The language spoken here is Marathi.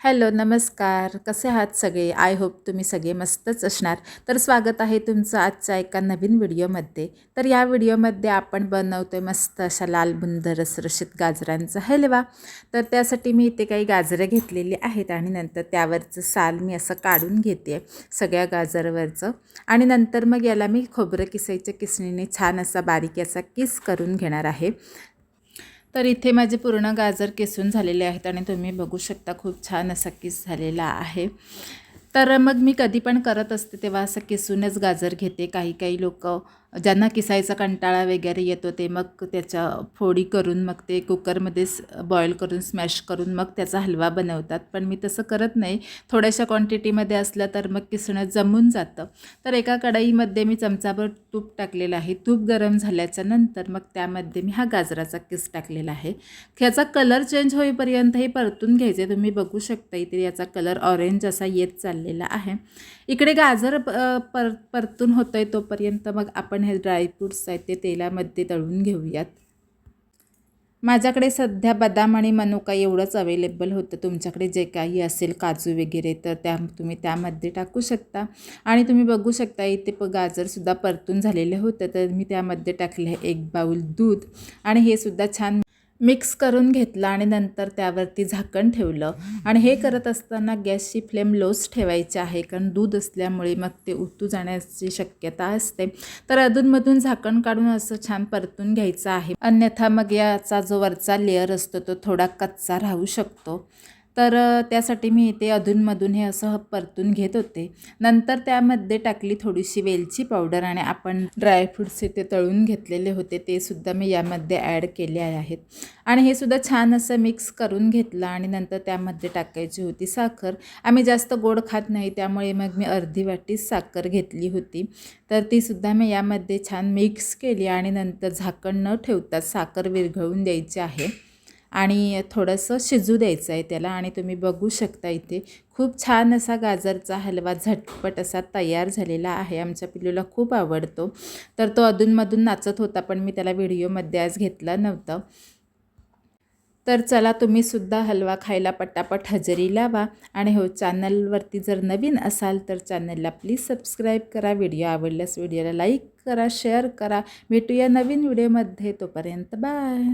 हॅलो नमस्कार. कसे आहात सगळे? आय होप तुम्ही सगळे मस्तच असणार. तर स्वागत आहे तुमचं आजच्या एका नवीन व्हिडिओमध्ये. तर या व्हिडिओमध्ये आपण बनवतो आहे मस्त अशा लाल बुंद रसरशीत गाजरांचा हलवा. तर त्यासाठी मी इथे काही गाजरं घेतलेली आहेत आणि नंतर त्यावरचं साल मी असं काढून घेते सगळ्या गाजरवरचं. आणि नंतर मग याला मी खोबरं किसायच्या किसणीने छान असा बारीक याचा किस करून घेणार आहे. तर इथे माझे पूर्ण गाजर केसून झालेले आहेत आणि तुम्ही बघू शकता खूप छान असा किस झालेला आहे. तर मग मी कधी पण करत असते तेव्हा असं किसूनच गाजर घेते. काही काही लोक ज्यांना किसायचा कंटाळा वगैरे येतो ते मग त्याच्या फोडी करून मग ते कुकरमध्ये बॉईल करून स्मॅश करून मग त्याचा हलवा बनवतात. पण मी तसं करत नाही. थोड्याशा क्वांटिटीमध्ये असलं तर मग किसणं जमून जातं. तर एका कढईमध्ये मी चमचाभर तूप टाकलेलं आहे. तूप गरम झाल्याच्यानंतर मग त्यामध्ये मी हा गाजराचा किस टाकलेला आहे. ह्याचा कलर चेंज होईपर्यंत हे परतून घ्यायचे. तुम्ही बघू शकता इथे याचा कलर ऑरेंज असा येत चाललेला आहे. इकडे गाजर पर परतून होतं आहे तोपर्यंत मग आपण हे ड्रायफ्रूट्स आहेत ते तेलामध्ये तळून घेऊयात. माझ्याकडे सध्या बदाम आणि मनुका एवढंच अवेलेबल होतं. तुमच्याकडे जे काही असेल काजू वगैरे तर त्या तुम्ही त्यामध्ये टाकू शकता. आणि तुम्ही बघू शकता इथे प गाजरसुद्धा परतून झालेलं होतं तर मी त्यामध्ये टाकले एक बाऊल दूध. आणि हे सुद्धा छान मिक्स करून घेतलं आणि नंतर त्यावरती झाकण ठेवलं. आणि हे करत असताना गॅसची फ्लेम लोच ठेवायची आहे कारण दूध असल्यामुळे मग ते उतू जाण्याची शक्यता असते. तर अधूनमधून झाकण काढून असं छान परतून घ्यायचं आहे. अन्यथा मग याचा जो वरचा लेअर असतो तो थोडा कच्चा राहू शकतो. तर त्यासाठी मी इथे अधूनमधून हे असं परतून घेत होते. नंतर त्यामध्ये टाकली थोडीशी वेलची पावडर आणि आपण ड्रायफ्रूट्स इथे तळून घेतलेले होते ते सुद्धा मी यामध्ये ॲड केले आहेत. आणि हे सुद्धा छान असं मिक्स करून घेतलं आणि नंतर त्यामध्ये टाकायची होती साखर. आम्ही जास्त गोड खात नाही त्यामुळे मग मी अर्धी वाटी साखर घेतली होती. तर तीसुद्धा मी यामध्ये छान मिक्स केली आणि नंतर झाकण न ठेवता साखर विरघळून द्यायची आहे. आणि थोडंसं शिजू द्यायचं आहे त्याला आणि तुम्ही बघू शकता इथे. खूप छान असा गाजरचा हलवा झटपट असा तयार झालेला आहे. आमच्या पिल्लूला खूप आवडतो. तर तो अधूनमधून नाचत होता पण मी त्याला व्हिडिओमध्ये आज घेतलं नव्हतं. तर चला तुम्ही सुद्धा हलवा खायला पटापट हजेरी लावा. आणि हो चॅनलवरती जर नवीन असाल तर चॅनलला प्लीज सबस्क्राईब करा. व्हिडिओ आवडल्यास व्हिडिओला लाईक करा शेअर करा. भेटूया नवीन व्हिडिओमध्ये. तोपर्यंत बाय.